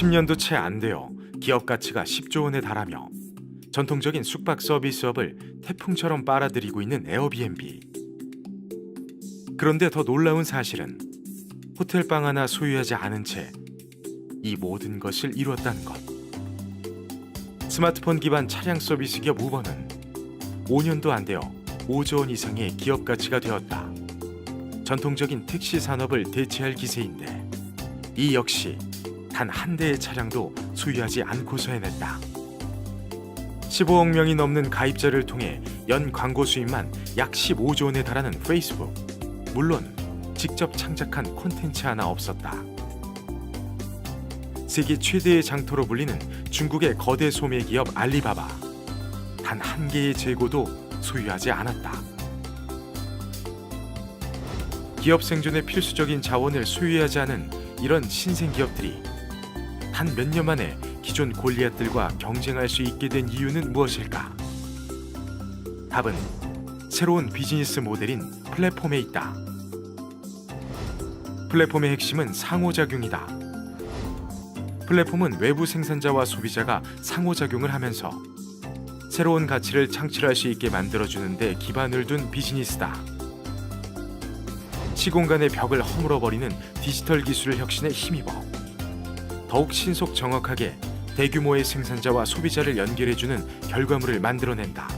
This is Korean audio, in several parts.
10년도 채 안 되어 기업 가치가 10조 원에 달하며 전통적인 숙박 서비스업을 태풍처럼 빨아들이고 있는 에어비앤비. 그런데 더 놀라운 사실은 호텔 방 하나 소유하지 않은 채 이 모든 것을 이루었다는 것. 스마트폰 기반 차량 서비스 기업 우버는 5년도 안 되어 5조 원 이상의 기업 가치가 되었다. 전통적인 택시 산업을 대체할 기세인데 이 역시 단 한 대의 차량도 소유하지 않고서 해냈다. 15억 명이 넘는 가입자를 통해 연 광고 수입만 약 15조 원에 달하는 페이스북. 물론 직접 창작한 콘텐츠 하나 없었다. 세계 최대의 장터로 불리는 중국의 거대 소매 기업 알리바바. 단 한 개의 재고도 소유하지 않았다. 기업 생존에 필수적인 자원을 소유하지 않은 이런 신생 기업들이 단 몇 년 만에 기존 골리앗들과 경쟁할 수 있게 된 이유는 무엇일까? 답은 새로운 비즈니스 모델인 플랫폼에 있다. 플랫폼의 핵심은 상호작용이다. 플랫폼은 외부 생산자와 소비자가 상호작용을 하면서 새로운 가치를 창출할 수 있게 만들어주는데 기반을 둔 비즈니스다. 시공간의 벽을 허물어버리는 디지털 기술을 혁신에 힘입어 더욱 신속 정확하게 대규모의 생산자와 소비자를 연결해주는 결과물을 만들어낸다.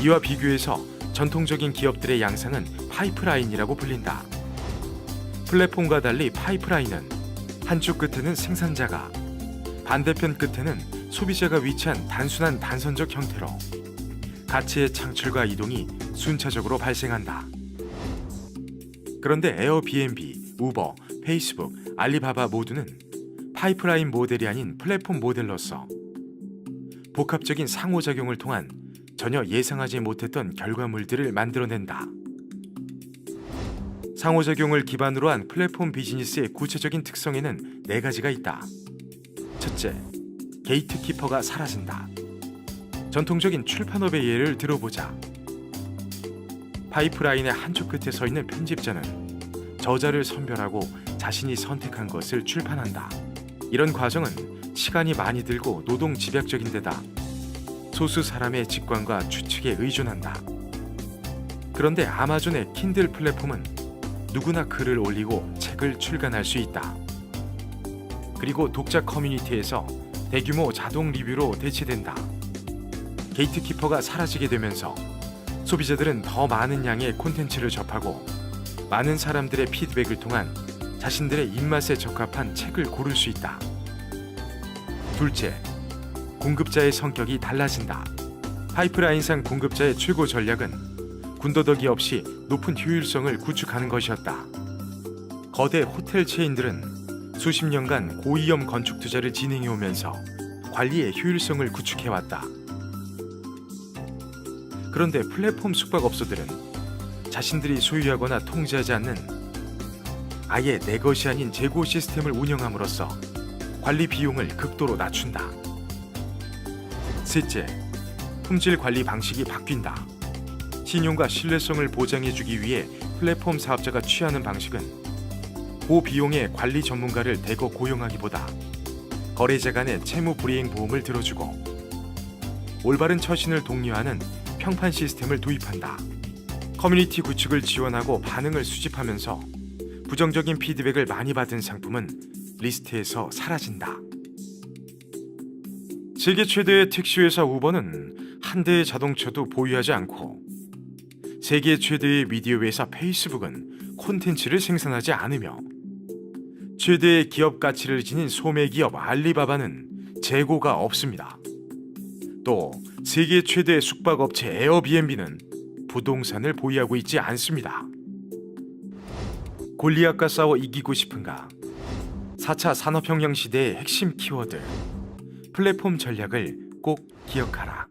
이와 비교해서 전통적인 기업들의 양상은 파이프라인이라고 불린다. 플랫폼과 달리 파이프라인은 한쪽 끝에는 생산자가 반대편 끝에는 소비자가 위치한 단순한 단선적 형태로 가치의 창출과 이동이 순차적으로 발생한다. 그런데 에어비앤비, 우버, 페이스북, 알리바바 모두는 파이프라인 모델이 아닌 플랫폼 모델로서 복합적인 상호작용을 통한 전혀 예상하지 못했던 결과물들을 만들어낸다. 상호작용을 기반으로 한 플랫폼 비즈니스의 구체적인 특성에는 네 가지가 있다. 첫째, 게이트키퍼가 사라진다. 전통적인 출판업의 예를 들어보자. 파이프라인의 한쪽 끝에 서 있는 편집자는 저자를 선별하고 자신이 선택한 것을 출판한다. 이런 과정은 시간이 많이 들고 노동 집약적인 데다 소수 사람의 직관과 추측에 의존한다. 그런데 아마존의 킨들 플랫폼은 누구나 글을 올리고 책을 출간할 수 있다. 그리고 독자 커뮤니티에서 대규모 자동 리뷰로 대체된다. 게이트키퍼가 사라지게 되면서 소비자들은 더 많은 양의 콘텐츠를 접하고 많은 사람들의 피드백을 통한 자신들의 입맛에 적합한 책을 고를 수 있다. 둘째, 공급자의 성격이 달라진다. 파이프라인상 공급자의 최고 전략은 군더더기 없이 높은 효율성을 구축하는 것이었다. 거대 호텔 체인들은 수십 년간 고위험 건축 투자를 진행해 오면서 관리의 효율성을 구축해 왔다. 그런데 플랫폼 숙박업소들은 자신들이 소유하거나 통제하지 않는 아예 내 것이 아닌 재고 시스템을 운영함으로써 관리 비용을 극도로 낮춘다. 셋째, 품질 관리 방식이 바뀐다. 신용과 신뢰성을 보장해주기 위해 플랫폼 사업자가 취하는 방식은 고비용의 관리 전문가를 대거 고용하기보다 거래자 간의 채무 불이행 보험을 들어주고 올바른 처신을 독려하는 평판 시스템을 도입한다. 커뮤니티 구축을 지원하고 반응을 수집하면서 부정적인 피드백을 많이 받은 상품은 리스트에서 사라진다. 세계 최대의 택시회사 우버는 한 대의 자동차도 보유하지 않고 세계 최대의 미디어 회사 페이스북은 콘텐츠를 생산하지 않으며 최대의 기업 가치를 지닌 소매 기업 알리바바는 재고가 없습니다. 또 세계 최대 숙박업체 에어비앤비는 부동산을 보유하고 있지 않습니다. 골리앗과 싸워 이기고 싶은가? 4차 산업혁명 시대의 핵심 키워드 플랫폼 전략을 꼭 기억하라.